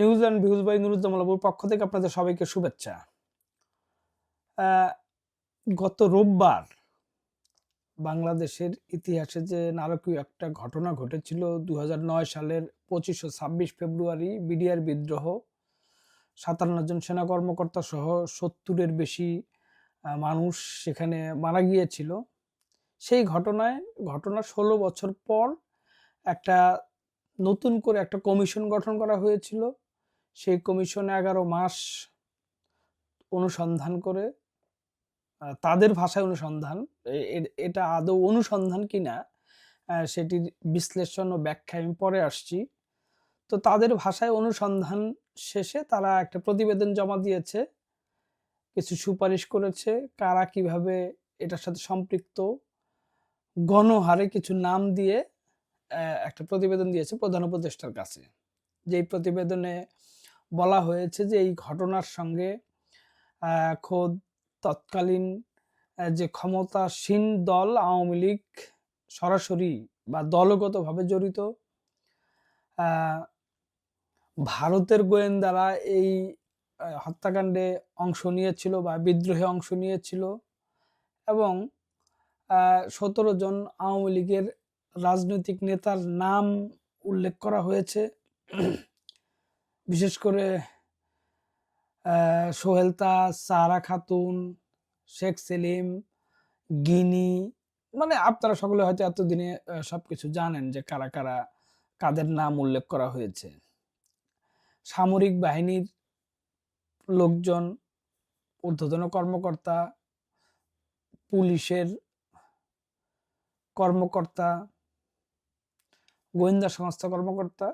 News and views by নুরুজ্জামালাবুর পক্ষ থেকে আপনাদের সবাইকে শুভেচ্ছা। গত রোববার বাংলাদেশের ইতিহাসে যে নারকীয় একটা ঘটনা ঘটেছিল দু হাজার নয় সালের পঁচিশশো ছাব্বিশ ফেব্রুয়ারি বিডিআর বিদ্রোহ, সাতান্ন জন সেনা কর্মকর্তা সহ সত্তরের বেশি মানুষ সেখানে মারা গিয়েছিল। সেই ঘটনায় ঘটনা ষোলো বছর পর একটা নতুন করে একটা কমিশন গঠন করা হয়েছিল। সেই কমিশন এগারো মাস অনুসন্ধান করে তাদের ভাষায় অনুসন্ধান এটা আদৌ অনুসন্ধান কিনা সেটির বিশ্লেষণ ও ব্যাখ্যা আমি পরে আসছি। তো তাদের ভাষায় অনুসন্ধান শেষে তারা একটা প্রতিবেদন জমা দিয়েছে, কিছু সুপারিশ করেছে, কারা কীভাবে এটার সাথে সম্পৃক্ত, গণহারে কিছু নাম দিয়ে একটা প্রতিবেদন দিয়েছে প্রধান উপদেষ্টার কাছে। যেই প্রতিবেদনে বলা হয়েছে যে এই ঘটনার সঙ্গে খোদ তৎকালীন যে ক্ষমতাসীন দল আওয়ামী লীগ সরাসরি বা দলগতভাবে জড়িত ভারতের গোয়েন্দারা এই হত্যাকাণ্ডে অংশ নিয়েছিল বা বিদ্রোহে অংশ নিয়েছিল এবং সতেরো জন আওয়ামী লীগের রাজনৈতিক নেতার নাম উল্লেখ করা হয়েছে। বিশেষ করে সোহেলতা সারা খাতুন শেখ সেলিম গিনি মানে আপনারা সকলে হয়তো এতদিনে আহ, সবকিছু জানেন যে কারা কারা কাদের নাম উল্লেখ করা হয়েছে। সামরিক বাহিনীর লোকজন ঊর্ধ্বতন কর্মকর্তা পুলিশের কর্মকর্তা গোয়েন্দা সংস্থা কর্মকর্তা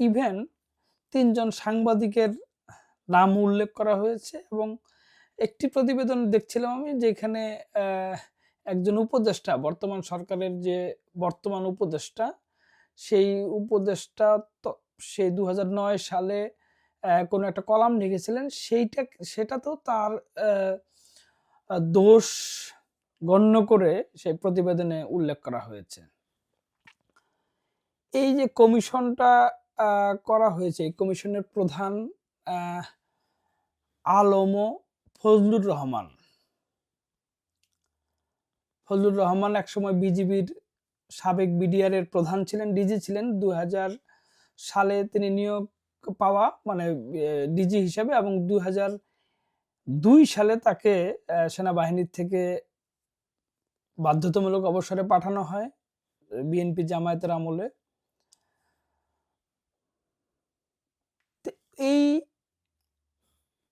ইভেন তিনজন সাংবাদিকের নাম উল্লেখ করা হয়েছে এবং একটি প্রতিবেদন দেখছিলাম আমি যেখানে একজন উপদেষ্টা বর্তমান সরকারের যে বর্তমান উপদেষ্টা সেই উপদেষ্টা তো- সেই দু হাজার নয় সালে কোনো একটা কলাম লিখেছিলেন। সেইটা সেটাতেও তার আহ, আহ, দোষ গণ্য করে সেই প্রতিবেদনে উল্লেখ করা হয়েছে। এই যে কমিশনটা করা হয়েছে। কমিশনের প্রধান আলম ফজলুর রহমান। ফজলুর রহমান একসময় বিজিবির সাবেক বিডিআর এর প্রধান ছিলেন, ডিজি ছিলেন। দু হাজার সালে তিনি নিয়োগ পাওয়া মানে ডিজি হিসাবে এবং দুই দুই সালে তাকে সেনাবাহিনীর থেকে বাধ্যতামূলক অবসরে পাঠানো হয় বিএনপি জামায়াতের আমলে তো এই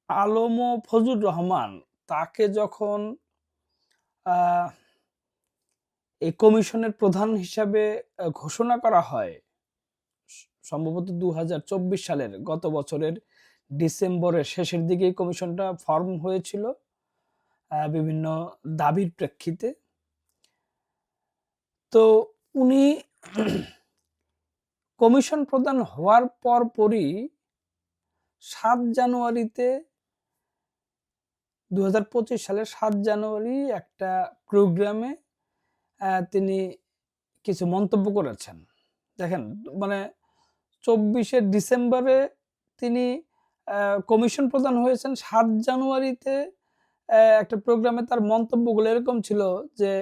আলম ফজুর রহমান তাকে যখন এই কমিশনের প্রধান হিসাবে ঘোষণা করা হয় সম্ভবত দু হাজার চব্বিশ সালের গত বছরের ডিসেম্বরের শেষের দিকে এই কমিশনটা ফর্ম হয়েছিল বিভিন্ন দাবির প্রেক্ষিতে। তো উনি কমিশন প্রদান হওয়ার পর পরই সাত জানুয়ারিতে দু সালের সাত জানুয়ারি একটা প্রোগ্রামে তিনি কিছু মন্তব্য করেছেন। দেখেন মানে চব্বিশে ডিসেম্বরে তিনি কমিশন প্রদান হয়েছেন। সাত জানুয়ারিতে একটা প্রোগ্রামে তার মন্তব্যগুলো এরকম ছিল যে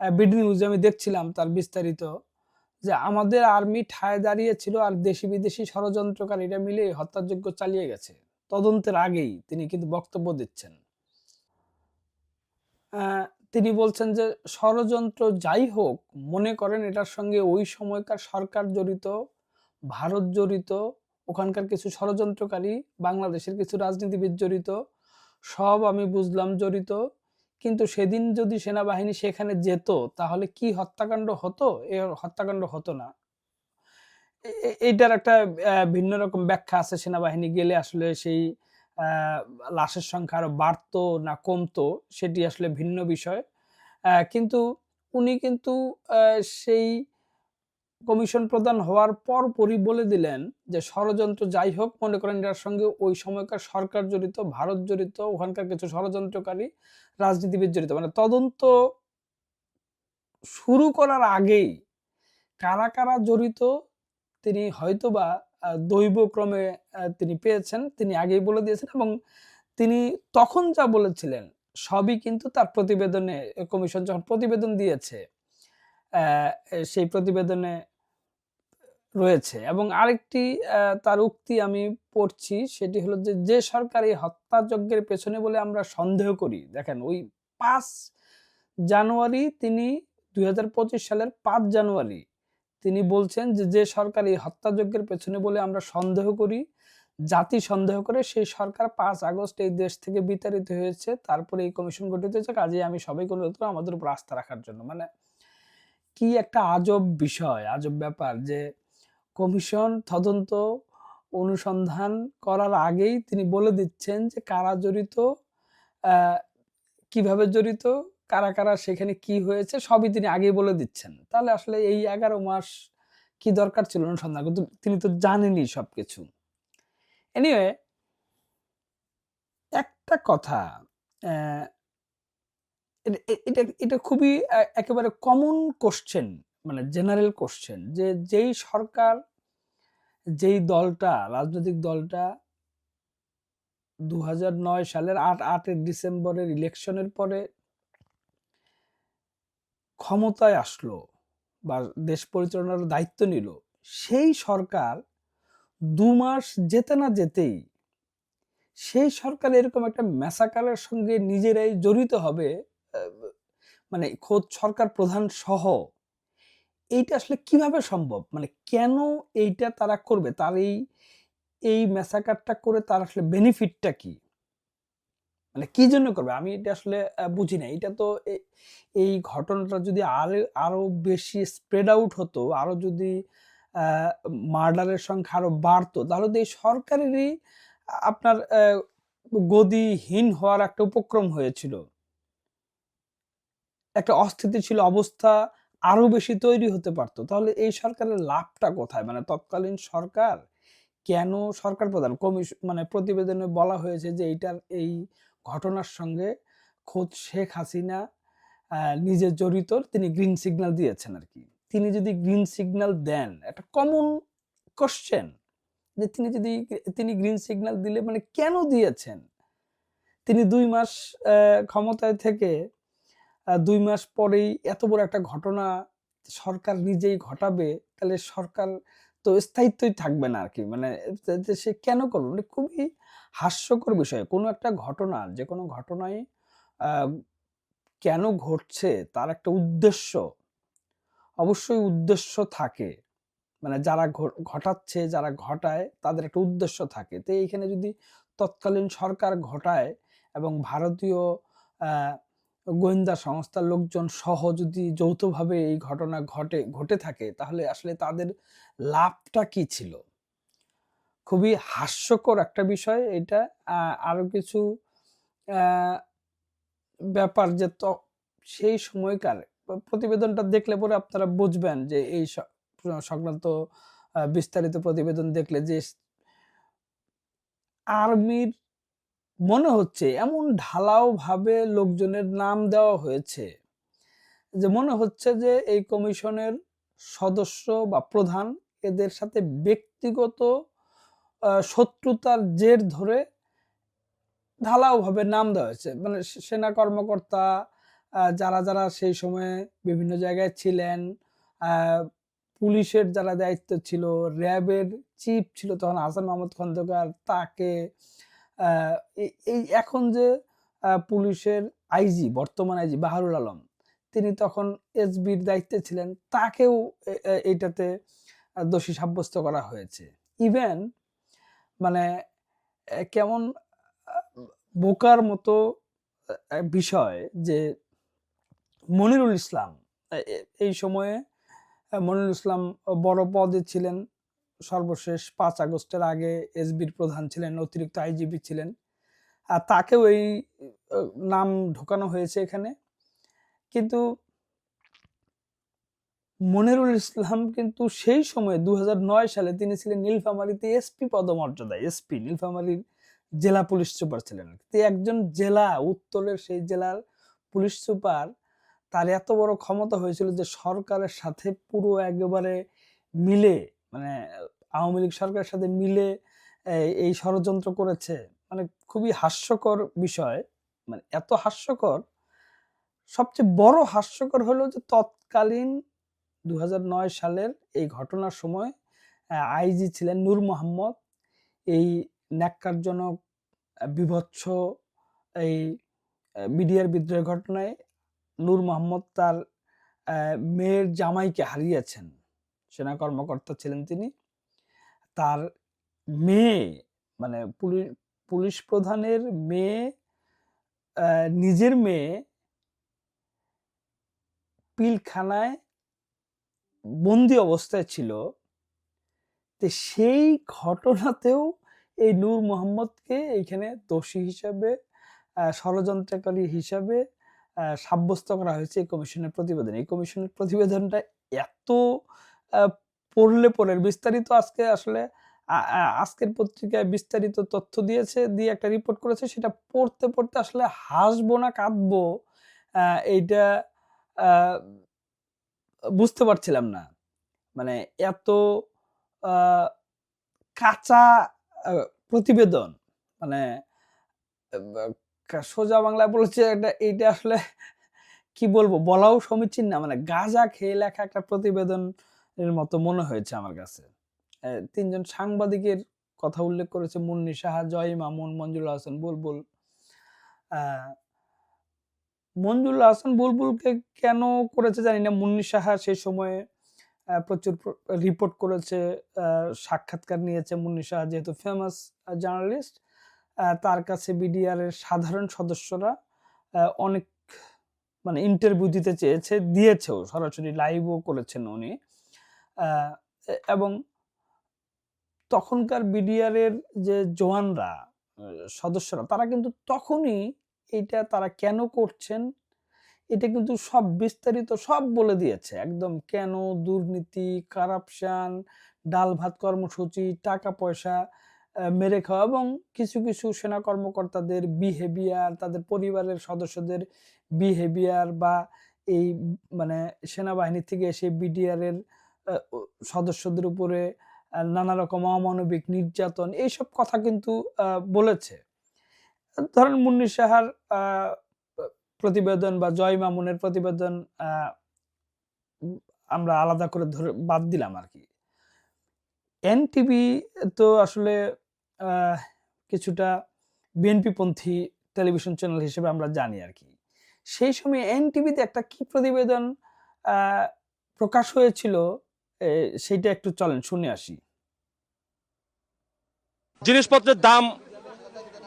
বিডি নিউজে আমি দেখছিলাম তার বিস্তারিত। যে আমাদের আর্মি ঠায় দাঁড়িয়েছিল আর দেশি বিদেশি ষড়যন্ত্রকারীরা মিলে হত্যাযজ্ঞ চালিয়ে গেছে। তদন্তের আগেই তিনি কিন্তু বক্তব্য দিচ্ছেন। তিনি বলছেন যে ষড়যন্ত্র যাই হোক, মনে করেন এটার সঙ্গে ওই সময়কার সরকার জড়িত, ভারত জড়িত, ওখানকার কিছু ষড়যন্ত্রকারী, বাংলাদেশের কিছু রাজনীতিবিদ জড়িত, সব আমি বুঝলাম জড়িত। কিন্তু সেদিন যদি সেনাবাহিনী সেখানে যেত, তাহলে কি হত্যাকাণ্ড হতো? এ হত্যাকাণ্ড হতো না। এইটার একটা ভিন্ন রকম ব্যাখ্যা আছে। সেনাবাহিনী গেলে আসলে সেই লাশের সংখ্যা আরও বাড়তো না কমতো, সেটি আসলে ভিন্ন বিষয়। কিন্তু উনি কিন্তু সেই কমিশন প্রদান হওয়ার পর পরই বলে দিলেন যে ষড়যন্ত্র যাই হোক, মনে করেন এটার সঙ্গে ওই সময়কার সরকার জড়িত, ভারত জড়িত, ওখানকার কিছু ষড়যন্ত্রকারী, রাজনীতিবিদ জড়িত। মানে তদন্ত শুরু করার আগেই কারা কারা জড়িত, তিনি হয়তোবা দৈবক্রমে তিনি পেয়েছেন, তিনি আগেই বলে দিয়েছেন এবং তিনি তখন যা বলেছিলেন সবই কিন্তু তার প্রতিবেদনে, কমিশন যখন প্রতিবেদন দিয়েছে সেই প্রতিবেদনে রয়েছে। এবং আরেকটি তার উক্তি আমি পড়ছি, সেটি হলো যে যে সরকার এই হত্যাযজ্ঞের পেছনে বলে আমরা সন্দেহ করি। দেখেন, ওই পাঁচ জানুয়ারি তিনি, দুই সালের পাঁচ জানুয়ারি, তিনি বলছেন যে যে সরকার এই হত্যাযজ্ঞের পেছনে বলে আমরা সন্দেহ করি, জাতি সন্দেহ করে সেই সরকার পাঁচ আগস্ট এই দেশ থেকে বিতাড়িত হয়েছে, তারপরে এই কমিশন গঠিত হয়েছে কাজে আমি অনুরোধ করব আমাদের উপর আস্থা রাখার জন্য। মানে কি একটা আজব বিষয়, আজব ব্যাপার যে কমিশন তদন্ত অনুসন্ধান করার আগেই তিনি বলে দিচ্ছেন যে কারা জড়িত কীভাবে জড়িত, কারা কারা সেখানে কি হয়েছে, সবই তিনি আগেই বলে দিচ্ছেন। তাহলে আসলে এই এগারো মাস কি দরকার ছিল অনুসন্ধান কিন্তু তিনি তো জানেনই সবকিছু। এনিওয়ে একটা কথা এটা এটা খুবই একেবারে কমন কোশ্চেন মানে জেনারেল কোশ্চেন যে যেই সরকার, যেই দলটা, রাজনৈতিক দলটা দু হাজার নয় সালের আট আটের ডিসেম্বরের ইলেকশনের পরে ক্ষমতায় আসলো বা দেশ পরিচালনার দায়িত্ব নিল, সেই সরকার দু মাস যেতে না যেতেই সেই সরকার এরকম একটা ম্যাসাকারের সঙ্গে নিজেরাই জড়িত হবে মানে খোদ সরকার প্রধান সহ এইটা আসলে কীভাবে সম্ভব? মানে কেন এইটা তারা করবে? তার এই এই ম্যাসাকারটা করে তার আসলে বেনিফিটটা কি? মানে কি জন্য করবে? আমি এটা আসলে বুঝি না। এটা তো এই ঘটনাটা যদি আরও আরও বেশি স্প্রেড আউট হতো, আরও যদি মার্ডারের সংখ্যা আরও বাড়তো, তাহলে তো এই সরকারেরই আপনার গদিহীন হওয়ার একটা উপক্রম হয়েছিল। একটা অস্থিতিশীল অবস্থা আরও বেশি তৈরি হতে পারতো। তাহলে এই সরকারের লাভটা কোথায়? মানে তৎকালীন সরকার কেন সরকার প্রধান? কমিশন মানে প্রতিবেদনে বলা হয়েছে যে এইটার, এই ঘটনার সঙ্গে খোদ শেখ হাসিনা নিজে জড়িত, তিনি গ্রিন সিগন্যাল দিয়েছেন আর কি তিনি যদি গ্রিন সিগন্যাল দেন, একটা কমন কোশ্চেন যে তিনি যদি তিনি গ্রিন সিগন্যাল দিলে মানে কেন দিয়েছেন? তিনি দুই মাস ক্ষমতায় থেকে দুই মাস পরেই এত বড় একটা ঘটনা সরকার নিজেই ঘটাবে, তাহলে সরকার তো স্থায়িত্বই থাকবে না আর কি মানে সে কেন করবে মানে খুবই হাস্যকর বিষয়। কোনো একটা ঘটনা, যে কোনো ঘটনায় কেন ঘটছে, তার একটা উদ্দেশ্য, অবশ্যই উদ্দেশ্য থাকে। মানে যারা ঘটাচ্ছে, যারা ঘটায়, তাদের একটা উদ্দেশ্য থাকে। তো এইখানে যদি তৎকালীন সরকার ঘটায় এবং ভারতীয় গোয়েন্দা সংস্থার লোকজন সহ যদি যৌথভাবে এই ঘটনা ঘটে ঘটে থাকে তাহলে আসলে তাদের লাভটা কি ছিল? খুবই হাস্যকর একটা বিষয় এটা। আহ, আরও কিছু ব্যাপার যে সেই সময়কার প্রতিবেদনটা দেখলে পরে আপনারা বুঝবেন যে এই সংক্রান্ত বিস্তারিত প্রতিবেদন দেখলে যে আর্মির মনে হচ্ছে এমন ঢালাও ভাবে লোকজনের নাম দেওয়া হয়েছে যে মনে হচ্ছে যে এই কমিশনের সদস্য বা প্রধান এদের সাথে ব্যক্তিগত শত্রুতার জের ধরে ঢালাওভাবে নাম দেওয়া হয়েছে। মানে সেনা কর্মকর্তা যারা যারা সেই সময়ে বিভিন্ন জায়গায় ছিলেন পুলিশের যারা দায়িত্ব ছিল, র্যাবের চিফ ছিল তখন হাসান মাহমুদ খন্দকার, তাকে এই- এখন যে পুলিশের আইজি, বর্তমান আইজি বাহারুল আলম, তিনি তখন এসবির দায়িত্বে ছিলেন, তাকেও এইটাতে দোষী সাব্যস্ত করা হয়েছে। ইভেন মানে কেমন বোকার মতো বিষয় যে, মনিরুল ইসলাম এই সময়ে মনিরুল ইসলাম বড় পদে ছিলেন সর্বশেষ পাঁচ আগস্টের আগে এসবির প্রধান ছিলেন, অতিরিক্ত আইজিপি ছিলেন। আর তাকেও এই নাম ঢোকানো হয়েছে এখানে। কিন্তু মনিরুল ইসলাম কিন্তু সেই সময়ে দু হাজার নয় সালে তিনি ছিলেন নীলফামারীতে এসপি পদমর্যাদা এসপি, নীলফামারীর জেলা পুলিশ সুপার ছিলেন। একজন জেলা, উত্তরের সেই জেলার পুলিশ সুপার। তার এত বড় ক্ষমতা হয়েছিল যে সরকারের সাথে পুরো একেবারে মিলে মানে আওয়ামী লীগ সরকারের সাথে মিলে এই- ষড়যন্ত্র করেছে মানে খুবই হাস্যকর বিষয়। মানে এত হাস্যকর, সবচেয়ে বড় হাস্যকর হলো যে তৎকালীন দু হাজার নয় সালের এই ঘটনার সময় আইজি ছিলেন নূর মোহাম্মদ। এই ন্যাক্কারজনক বিভৎস এই বিডিআর বিদ্রোহের ঘটনায় নূর মোহাম্মদ তার মেয়ের জামাইকে হারিয়েছেন। সেনা কর্মকর্তা ছিলেন তিনি। তার মেয়ে মানে পুলিশ পুলিশ প্রধানের মেয়ে নিজের মেয়ে পিলখানায় বন্দি অবস্থায় ছিল। তো সেই ঘটনাতেও এই নূর মোহাম্মদকে এইখানে দোষী হিসাবে ষড়যন্ত্রকারী হিসাবে সাব্যস্ত করা হয়েছে এই কমিশনের প্রতিবেদন। এই কমিশনের প্রতিবেদনটা এত পড়লে পড়ে বিস্তারিত আজকে আসলে আজকের পত্রিকায় বিস্তারিত তথ্য দিয়েছে, দিয়ে একটা রিপোর্ট করেছে, সেটা পড়তে পড়তে আসলে হাসবো না কাঁদবো এইটা বুঝতে পারছিলাম না। মানে এত কাঁচা প্রতিবেদন মানে সোজা বাংলায় বলেছে এটা এইটা আসলে কি বলব, বলাও সমীচীন না। মানে গাজা খেয়ে লেখা একটা প্রতিবেদনের মতো মনে হয়েছে আমার কাছে। তিনজন সাংবাদিকের কথা উল্লেখ করেছে, মুন্নি সাহা, জয় মামুন মঞ্জুল হাসান বুলবুল। মঞ্জুল হাসান বুলবুলকে কেন করেছে জানি না, মুন্নি সাহা সেই সময়ে প্রচুর রিপোর্ট করেছে সাক্ষাৎকার নিয়েছে মুন্নি সাহা যেহেতু ফেমাস জার্নালিস্ট তার কাছে বিডিআর এর সাধারণ সদস্যরা অনেক মানে ইন্টারভিউ দিতে চেয়েছে, দিয়েছেও, সরাসরি লাইভও করেছেন উনি। এবং তখনকার বিডিআর এর যে জওয়ানরা সদস্যরা, তারা কিন্তু তখনই এটা তারা কেন করছেন, এটা কিন্তু সব বিস্তারিত সব বলে দিয়েছে। একদম কেন, দুর্নীতি কারাপশন ডাল ভাত কর্মসূচি, টাকা পয়সা মেরে খাওয়া এবং কিছু কিছু সেনা কর্মকর্তাদের বিহেভিয়ার তাদের পরিবারের সদস্যদের বিহেভিয়ার বা এই মানে সেনাবাহিনী থেকে এসে বিডিআর এর সদস্যদের উপরে নানা রকম অমানবিক নির্যাতন, এইসব কথা কিন্তু বলেছে। ধরেন মুন্নি সাহার প্রতিবেদন বা জয় মামুনের প্রতিবেদন আমরা আলাদা করে ধরে বাদ দিলাম আর কি। এনটিভি তো আসলে কিছুটা বিএনপি পন্থী টেলিভিশন চ্যানেল হিসেবে আমরা জানি আর কি। সেই সময় এনটিভিতে একটা কি প্রতিবেদন প্রকাশ হয়েছিল সেইটা একটু চলেন, শুনে আসি। জিনিসপত্রের দাম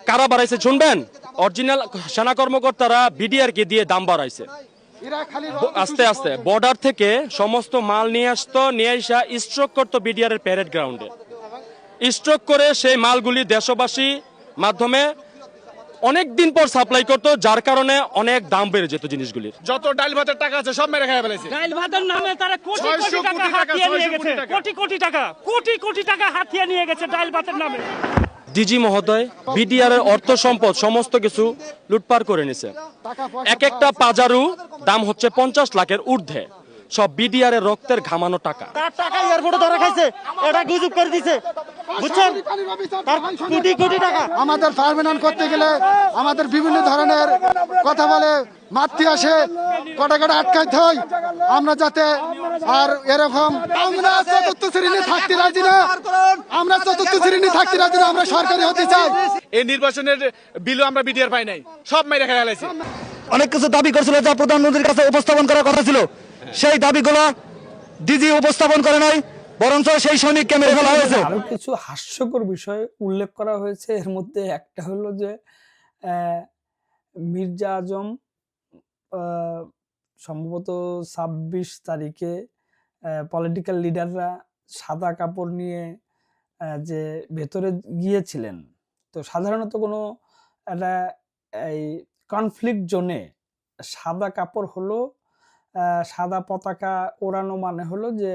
কারা বাড়াইছে শুনবেন? অরিজিনাল সেনা কর্মকর্তারা বিডিআর কে দিয়ে দাম বাড়াইছে। আস্তে আস্তে, বর্ডার থেকে সমস্ত মাল নিয়ে আসতো, নিয়ে আসা স্ট্রোক করতো বিডিআর এর প্যারেড গ্রাউন্ডে স্ট্রোক করে সেই মালগুলি দেশবাসী মাধ্যমে অনেক দিন পর সাপ্লাই করতো যার কারণে অনেক দাম বেড়ে যেত জিনিসগুলির। যত ডাল ভাতের টাকা আছে সব মেরে খেয়ে ফেলেছে ডাইল ভাতের নামে তারা কোটি কোটি টাকা হাতিয়ে নিয়ে গেছে। কোটি কোটি টাকা কোটি কোটি টাকা হাতিয়ে নিয়ে গেছে ডাইল ভাতের নামে। ডিজি মহোদয় বিডিআর এর অর্থ সম্পদ সমস্ত কিছু লুটপার করে নিছে। এক একটা পাজারু দাম হচ্ছে পঞ্চাশ লাখের ঊর্ধ্বে। সব বিডিআর এর রক্তের ঘামানো টাকা। তার টাকা এয়ারপোর্টে ধরা খাইছে। এটা গুজব করে দিছে। বুঝছেন? তার কোটি কোটি টাকা। আমাদের পারমানেন্ট করতে গেলে আমাদের বিভিন্ন ধরনের কথা বলে মারতে আসে কটা কটা আটকাইতে হয়। আমরা যাতে আর এরকম আমরা চতুর্থ শ্রেণি থাকতে রাজি না। আমরা চতুর্থ শ্রেণি থাকতে রাজি না আমরা সরকারি হতে চাই। এই নির্বাচনের বিলও আমরা বিডিআর পাই নাই। সব মেরে ফেলেছে অনেক কিছু দাবি করছিল যা প্রধানমন্ত্রীর কাছে উপস্থাপন করার কথা ছিল। সেই দাবিগুলো ডিজি উপস্থাপন করে নাই, বরঞ্চ সেই সৈনিককে মেরে ফেলা হয়েছে। আরও কিছু হাস্যকর বিষয় উল্লেখ করা হয়েছে। এর মধ্যে একটা হলো যে মির্জা আজম সম্ভবত ছাব্বিশ তারিখে পলিটিক্যাল লিডাররা সাদা কাপড় নিয়ে যে ভেতরে গিয়েছিলেন। তো সাধারণত কোনো একটা, এই কনফ্লিক্ট জোনে সাদা কাপড় হলো সাদা পতাকা ওড়ানো মানে হলো যে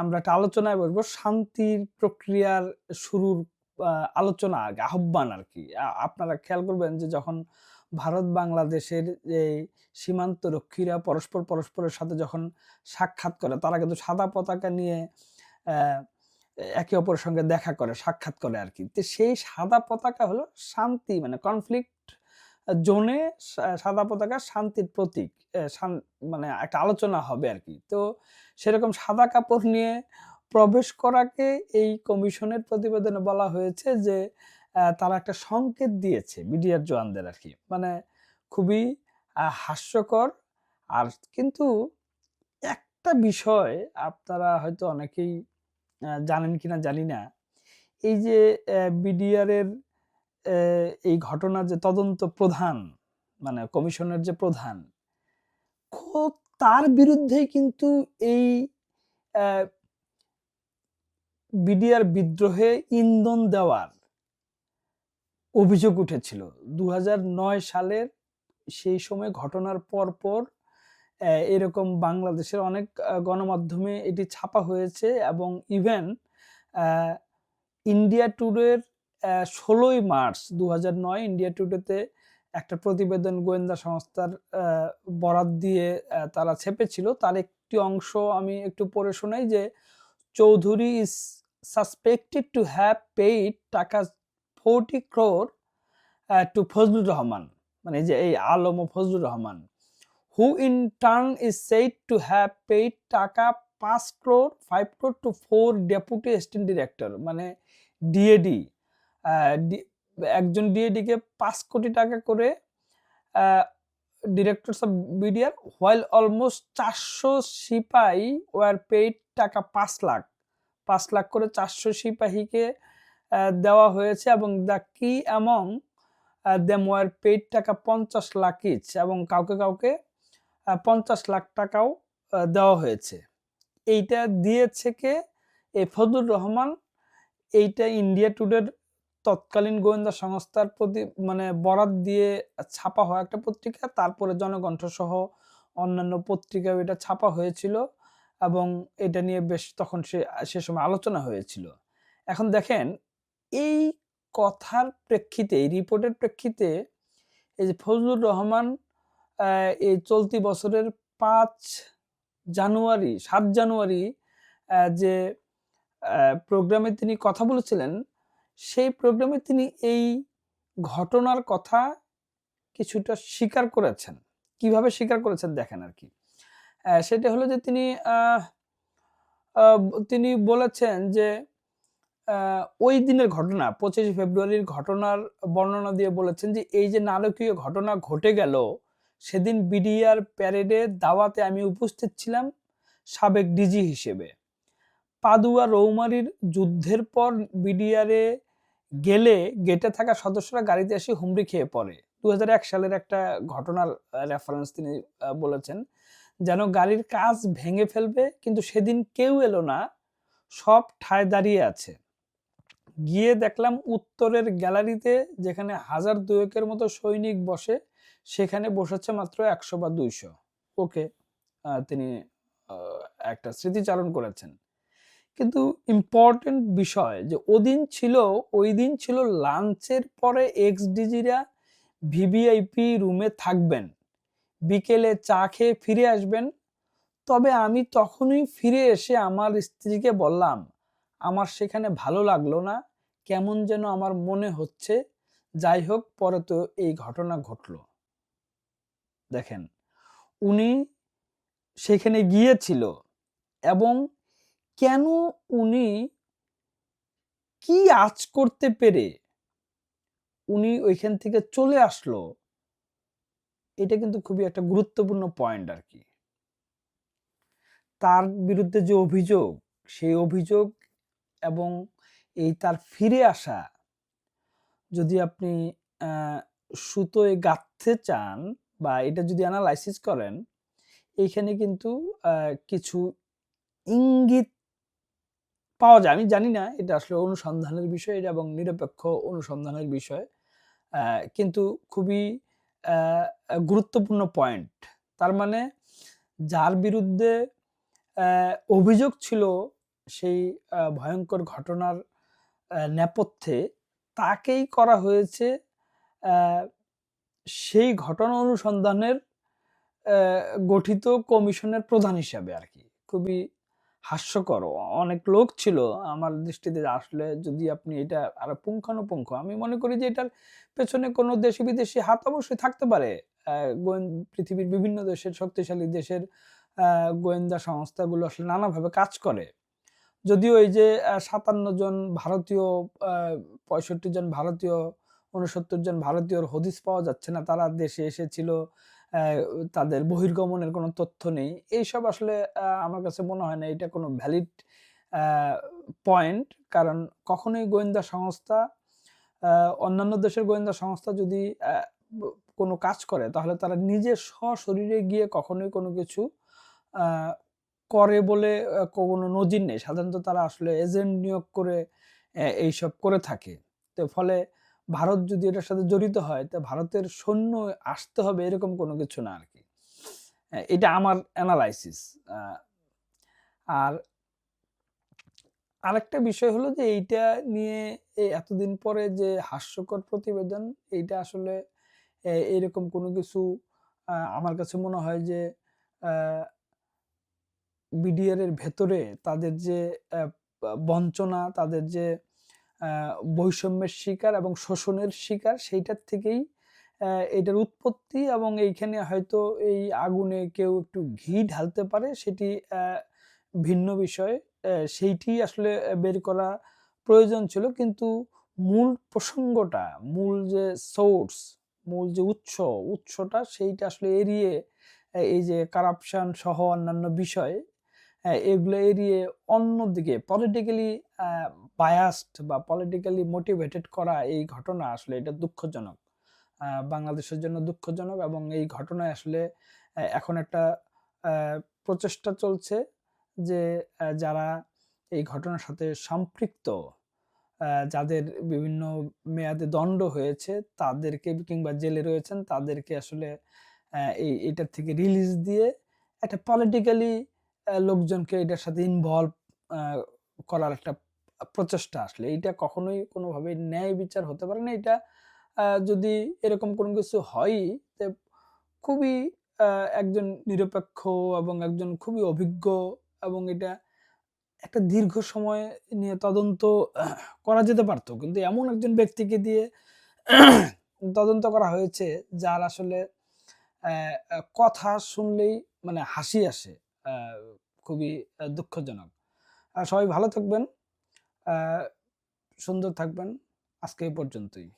আমরা একটা আলোচনায় বসবো শান্তির প্রক্রিয়ার শুরুর আলোচনা কি, আহ্বান আর কি। আপনারা খেয়াল করবেন যে যখন ভারত বাংলাদেশের যে সীমান্ত রক্ষীরা পরস্পর পরস্পরের সাথে যখন সাক্ষাৎ করে তারা কিন্তু সাদা পতাকা নিয়ে একে অপরের সঙ্গে দেখা করে সাক্ষাৎ করে আর কি। তো সেই সাদা পতাকা হলো শান্তি মানে কনফ্লিক্ট জোনে সাদা পতাকা শান্তির প্রতীক মানে একটা আলোচনা হবে আর কি। তো সেরকম সাদা কাপড় নিয়ে প্রবেশ করাকে এই কমিশনের প্রতিবেদনে বলা হয়েছে যে তারা একটা সংকেত দিয়েছে বিডিআর জওয়ানদের আর কি। মানে খুবই হাস্যকর। আর কিন্তু একটা বিষয় আপনারা হয়তো অনেকেই জানেন কিনা জানি না। এই যে বিডিআর এর আহ, এই ঘটনার যে তদন্ত প্রধান মানে কমিশনের যে প্রধান, খুব তার বিরুদ্ধে কিন্তু এই বিডিআর বিদ্রোহে ইন্ধন দেওয়ার অভিযোগ উঠেছিল। দু হাজার নয় সালের সেই সময় ঘটনার পর পর এরকম বাংলাদেশের অনেক গণমাধ্যমে এটি ছাপা হয়েছে এবং ইভেন ইন্ডিয়া টুডের ষোলোই মার্চ দু নয় ইন্ডিয়া টুডেতে একটা প্রতিবেদন গোয়েন্দা সংস্থার বরাত দিয়ে তারা ছেপেছিল। তার একটি অংশ আমি একটু পড়ে শোনাই যে, Chowdhury is suspected to have paid taka forty crore to Fazlur Rahman. মানে যে, এই আলম ও Fazlur Rahman. Who in turn is said to have paid taka পাঁচ crore, five crore to four deputy assistant director মানে DAD একজন ডিএডিকে পাঁচ কোটি টাকা করে directors of BDR while almost চারশো সিপাহি ওয়ার পেইড টাকা পাঁচ লাখ। পাঁচ লাখ করে চারশো সিপাহীকে দেওয়া হয়েছে এবং দ্য কি অ্যামং দেম ওয়ার পেইড টাকা পঞ্চাশ লাখ ইচ এবং কাউকে কাউকে পঞ্চাশ লাখ টাকাও দেওয়া হয়েছে। এইটা দিয়েছে কে? এই ফজলুর রহমান, এইটা ইন্ডিয়া টুডের তৎকালীন গোয়েন্দা সংস্থার প্রতি মানে বরাত দিয়ে ছাপা হয় একটা পত্রিকা, তারপরে জনকণ্ঠ সহ অন্যান্য পত্রিকাও এটা ছাপা হয়েছিল এবং এটা নিয়ে বেশ তখন সে সে সময় আলোচনা হয়েছিল। এখন দেখেন, এই কথার প্রেক্ষিতে, এই রিপোর্টের প্রেক্ষিতে এই যে ফজলুর রহমান এই চলতি বছরের পাঁচ জানুয়ারি, সাত জানুয়ারি যে প্রোগ্রামে তিনি কথা বলেছিলেন সেই প্রোগ্রামে তিনি এই ঘটনার কথা কিছুটা স্বীকার করেছেন। কীভাবে স্বীকার করেছেন দেখেন আর কি। সেটা হলো যে তিনি তিনি বলেছেন যে ওই দিনের ঘটনা, পঁচিশে ফেব্রুয়ারির ঘটনার বর্ণনা দিয়ে বলেছেন যে, এই যে নারকীয় ঘটনা ঘটে গেল, সেদিন বিডিআর প্যারেডে দাওয়াতে আমি উপস্থিত ছিলাম সাবেক ডিজি হিসেবে। পাদুয়া রৌমারির যুদ্ধের পর বিডিআরে গেলে গেটে থাকা সদস্যরা গাড়িতে এসে হুমড়ি খেয়ে পড়ে। দু হাজার এক সালের একটা ঘটনার রেফারেন্স তিনি বলেছেন, যেন গাড়ির কাজ ভেঙে ফেলবে, কিন্তু সেদিন কেউ এলো না, সব ঠায় দাঁড়িয়ে আছে। গিয়ে দেখলাম উত্তরের গ্যালারিতে, যেখানে হাজার দুয়েকের মতো সৈনিক বসে, সেখানে বসেছে মাত্র একশো বা দুইশো। ওকে তিনি একটা স্মৃতিচারণ করেছেন। কিন্তু ইম্পর্টেন্ট বিষয় যে ওদিন ছিল ওই দিন ছিল লাঞ্চের পরে এক্স ডিজিরা ভিভিআইপি রুমে থাকবেন। বিকেলে চা খেয়ে ফিরে আসবেন। তবে আমি তখনই ফিরে এসে আমার স্ত্রীকে বললাম, আমার সেখানে ভালো লাগল না। কেমন যেন আমার মনে হচ্ছে। যাই হোক, পরে তো এই ঘটনা ঘটলো। দেখেন, উনি সেখানে গিয়েছিল এবং কেন উনি কি আজ করতে পেরে উনি ওইখান থেকে চলে আসলো? এটা কিন্তু খুবই একটা গুরুত্বপূর্ণ পয়েন্ট আর কি তার বিরুদ্ধে যে অভিযোগ, সেই অভিযোগ এবং এই তার ফিরে আসা, যদি আপনি সুতোয় গাঁথতে চান বা এটা যদি অ্যানালাইসিস করেন এইখানে কিন্তু কিছু ইঙ্গিত পাওয়া যায়। আমি জানি না এটা আসলে অনুসন্ধানের বিষয় এটা এবং নিরপেক্ষ অনুসন্ধানের বিষয়। কিন্তু খুবই গুরুত্বপূর্ণ পয়েন্ট তার মানে যার বিরুদ্ধে অভিযোগ ছিল সেই ভয়ঙ্কর ঘটনার নেপথ্যে তাকেই করা হয়েছে সেই ঘটনা অনুসন্ধানের গঠিত কমিশনের প্রধান হিসাবে আর কি। খুবই হাস্যকর। অনেক লোক ছিল আমার দৃষ্টিতে আসলে যদি আপনি এটা আরও পুঙ্খানুপুঙ্খ, আমি মনে করি যে এটার পেছনে কোনো দেশি বিদেশি হাত অবশ্যই থাকতে পারে। পৃথিবীর বিভিন্ন দেশের শক্তিশালী দেশের গোয়েন্দা সংস্থাগুলো আসলে নানাভাবে কাজ করে। যদিও এই যে সাতান্ন জন ভারতীয় পঁয়ষট্টি জন ভারতীয় উনসত্তর জন ভারতীয়র হদিস পাওয়া যাচ্ছে না, তারা দেশে এসেছিল তাদের বহির্গমনের কোনো তথ্য নেই। এইসব আসলে আমার কাছে মনে হয় না এটা কোনো ভ্যালিড পয়েন্ট কারণ কখনোই গোয়েন্দা সংস্থা অন্যান্য দেশের গোয়েন্দা সংস্থা যদি কোনো কাজ করে, তাহলে তারা নিজে সশরীরে গিয়ে কখনোই কোনো কিছু করে বলে কোনো নজির নেই। সাধারণত তারা আসলে এজেন্ট নিয়োগ করে এইসব করে থাকে। তো ফলে ভারত যদি এটার সাথে জড়িত হয়, তা ভারতের সৈন্য আসতে হবে এরকম কোনো কিছু না আর কি এটা আমার অ্যানালাইসিস আর আরেকটা বিষয় হলো যে এইটা নিয়ে এতদিন পরে যে হাস্যকর প্রতিবেদন, এইটা আসলে এরকম কোনো কিছু আমার কাছে মনে হয় যে বিডিআর এর ভেতরে তাদের যে বঞ্চনা, তাদের যে বৈষম্যের শিকার এবং শোষণের শিকার, সেইটার থেকেই এটার উৎপত্তি এবং এইখানে হয়তো এই আগুনে কেউ একটু ঘি ঢালতে পারে, সেটি ভিন্ন বিষয়। সেইটি আসলে বের করা প্রয়োজন ছিল, কিন্তু মূল প্রসঙ্গটা, মূল যে সোর্স মূল যে উৎস, উৎসটা সেইটা আসলে এড়িয়ে, এই যে কারাপশন সহ অন্যান্য বিষয় আহ, এগুলো এড়িয়ে অন্যদিকে পলিটিক্যালি বায়াসড বা পলিটিক্যালি মোটিভেটেড করা এই ঘটনা আসলে এটা দুঃখজনক। বাংলাদেশের জন্য দুঃখজনক এবং এই ঘটনায় আসলে এখন একটা প্রচেষ্টা চলছে যে যারা এই ঘটনার সাথে সম্পৃক্ত যাদের বিভিন্ন মেয়াদে দণ্ড হয়েছে তাদেরকে কিংবা জেলে রয়েছেন তাদেরকে আসলে এই এটার থেকে রিলিজ দিয়ে একটা পলিটিক্যালি লোকজনকে এটার সাথে ইনভলভ করার একটা প্রচেষ্টা আসলে। এইটা কখনোই কোনোভাবে ন্যায় বিচার হতে পারে না। এটা যদি এরকম কোনো কিছু হয় তে খুবই একজন নিরপেক্ষ এবং একজন খুবই অভিজ্ঞ এবং এটা একটা দীর্ঘ সময় নিয়ে তদন্ত, করা যেতে পারতো। কিন্তু এমন একজন ব্যক্তিকে দিয়ে তদন্ত করা হয়েছে, যার আসলে কথা শুনলেই মানে হাসি আসে। খুবই দুঃখজনক। সবাই ভালো থাকবেন। সুন্দর থাকবেন। আজকে এই পর্যন্তই।